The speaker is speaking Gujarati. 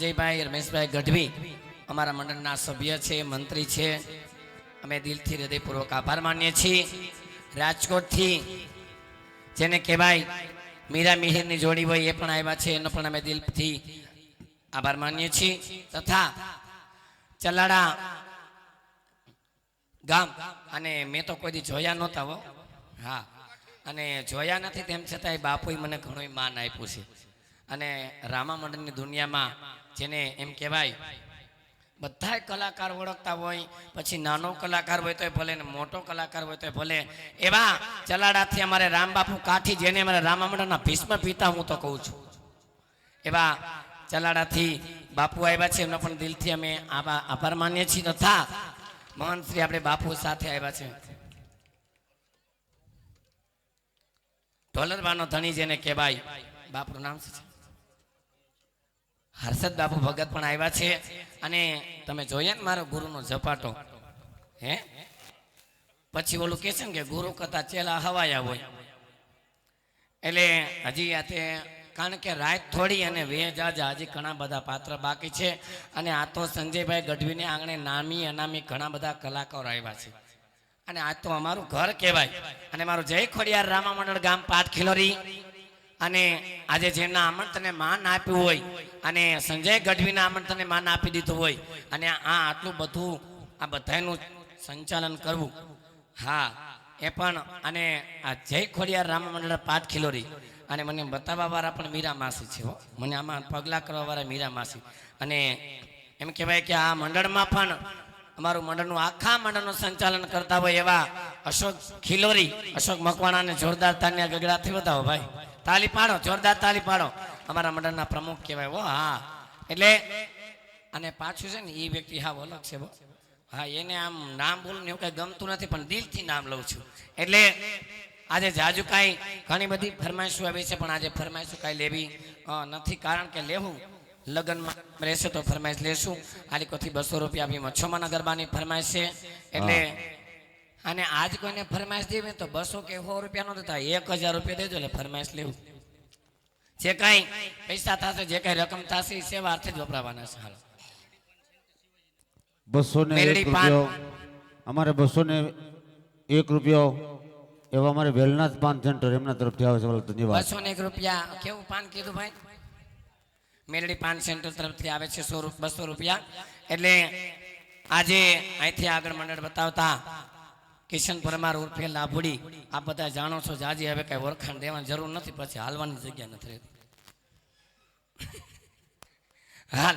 સંજયભાઈ રમેશભાઈ ગઢવી અમારા મંડળના સભ્ય છે, મંત્રી છે. અમે દિલથી હૃદયપૂર્વક આભાર માનીએ છીએ. રાજકોટથી જેને કહેવાય મીરા મિહિરની જોડી હોય એ પણ આવ્યા છે. એનો પણ અમે દિલથી આભાર માનીએ છીએ. તથા ચલાડા ગામ, અને મેં તો કોઈ જોયા નહોતા હો. હા. અને જોયા નથી તેમ છતાંય બાપુએ મને ઘણું માન આપ્યું છે. અને રામા મંડળની દુનિયામાં જેને એમ કહેવાય, બધાય કલાકાર ઓળખતા હોય, પછી નાનો કલાકાર હોય તોય ભલે ને મોટો કલાકાર હોય તોય ભલે. એવા ચલાડાથી અમારે રામબાપુ કાઠી, જેને અમારે રામામંડળના ભીષ્મ પિતા હું તો કહું છું. એવા ચલાડાથી બાપુ આવ્યા છે, એમનો પણ દિલથી અમે આભા- આભાર માનીએ છીએ તથા મહાન શ્રી આપણે બાપુ સાથે આવ્યા છે. ઢોલરવાનો ધણી જેને કહેવાય બાપુ નામ શું છે? હર્ષદ બાપુ ભગત પણ આવ્યા છે. અને તમે જોઈએ ને મારો ગુરુનો ઝપાટો? હે? પછી ઓલું કે છે ને કે ગુરુ કરતા ચેલા હવાયા હોય. એટલે હજી આ તે, કારણ કે રાત થોડી અને વે જાજા, હજી ઘણા બધા પાત્ર બાકી છે. અને આ તો સંજયભાઈ ગઢવીને આંગણે નામી અનામી ઘણા બધા કલાકારો આવ્યા છે. અને આ તો અમારું ઘર કહેવાય. અને મારું જય ખોડિયાર રામા મંડળ ગામ પાટ ખિલોરી અને આજે જેમના આમંત્રણને માન આપ્યું હોય અને સંજય ગઢવીના આમંત્રણને માન આપી દીધું હોય અને આ આટલું બધું આ બધાનું સંચાલન કરવું. હા, એ પણ અને આ જય ખોડિયાર રામ મંડળ પાઠ ખિલોરી. અને મને બતાવવા વાળા પણ મીરા માસી છે મને આમાં પગલાં કરવા વાળા મીરા માસી. અને એમ કહેવાય કે આ મંડળમાં પણ અમારું મંડળનું આખા મંડળનું સંચાલન કરતા હોય એવા અશોક ખિલોરી, અશોક મકવાણાને જોરદાર તાન્યા ગગડાથી બતાવો ભાઈ. તાલી પાડો જોરદાર તાલી પાડો અમારા મંડળના પ્રમુખ કહેવાય ઓ હા. એટલે, અને પાછું છે ને એ વ્યક્તિ હા અલગ છે, હો. એને આમ નામ બોલું ને એવું કઈ ગમતું નથી, પણ દિલથી નામ લઉં છું. એટલે આજે જાજુ કાંઈ ઘણી બધી ફરમાઈશું આવી છે, પણ આજે ફરમાઈશું કાંઈ લેવી નથી. કારણ કે લેવું, લગ્નમાં રહેશે તો ફરમાઈશ લેશું. આલિકોથી બસો રૂપિયા બી મચ્છોમાં ગરબાની ફરમાઈશ છે. એટલે અને આજ કોઈને ફરમાઈશ દેવી તો બસો કે સો રૂપિયા નો થાય. એક હજાર રૂપિયા દેજો એટલે ફરમાઈશ લેવું. જે કાંઈ પૈસા થશે જે કાંઈ રકમ થશે એ સેવા અર્થે જ વપરાવાના છે હાલ. બસો ને એક રૂપિયો. અમારે બસો ને એક રૂપિયો. એવા અમારે વેલનાથ પાન સેન્ટર એમના તરફથી આવે છે. ધન્યવાદ. બસો ને એક રૂપિયા. કેવું પાન કીધું ભાઈ? મેલડી પાન સેન્ટર તરફથી આવે છે સો બસો રૂપિયા. એટલે આજે અહીંથી આગળ મંડળ બતાવતા કિશન પરમાર ઉર્ફે લાભુડી આ બધા જાણો છો જાજી હવે કઈ ઓળખાણ દેવાની જરૂર નથી. પછી હાલવાની જગ્યા નથી રહેતી. હાલ.